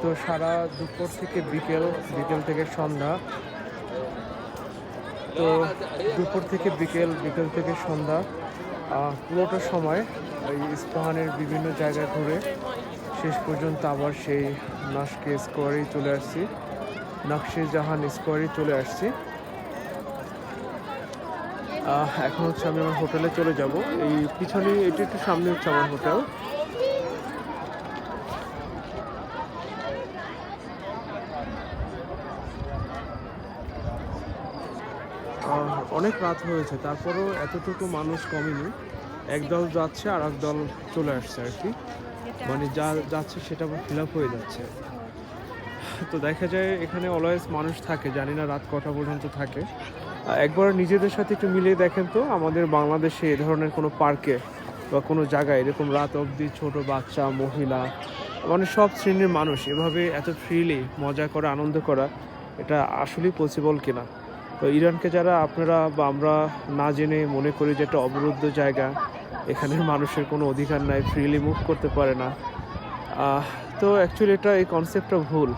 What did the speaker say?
তো সারা দুপুর থেকে বিকেল বিকেল থেকে সন্ধ্যা। তো দুপুর থেকে বিকেল বিকেল থেকে সন্ধ্যা পুরোটা সময় এই ইস্পাহানের বিভিন্ন জায়গায় ঘুরে শেষ পর্যন্ত আবার সেই নাসকে স্কোয়ারেই চলে আসছি। নকশে জাহান স্কোয়ারেই চলে আসছি। এখন হচ্ছে আমি আমার হোটেলে চলে যাব। এই পিছনে, এটি একটু সামনে হচ্ছে আমার হোটেল। অনেক রাত হয়েছে, তারপরেও এতটুকু মানুষ কমেনি। একদল যাচ্ছে আর এক দল চলে আসছে আর কি। মানে যা যাচ্ছে সেটা ফিল আপ হয়ে যাচ্ছে। তো দেখা যায় এখানে অলওয়েজ মানুষ থাকে, জানি না রাত কটা পর্যন্ত থাকে। একবার নিজেদের সাথে একটু মিলিয়ে দেখেন তো, আমাদের বাংলাদেশে এ ধরনের কোনো পার্কে বা কোনো জায়গায় এরকম রাত অবধি ছোট বাচ্চা, মহিলা মানে সব শ্রেণির মানুষ এভাবে এত ফ্রিলি মজা করা, আনন্দ করা, এটা আসলেই পসিবল কিনা? তো ইরানকে যারা আপনারা বা আমরা না জেনে মনে করি যে একটা অবরুদ্ধ জায়গা, এখানের মানুষের কোনো অধিকার নাই ফ্রিলি মুভ করতে পারে না। তো অ্যাকচুয়ালি এটা এই কনসেপ্টটা ভুল।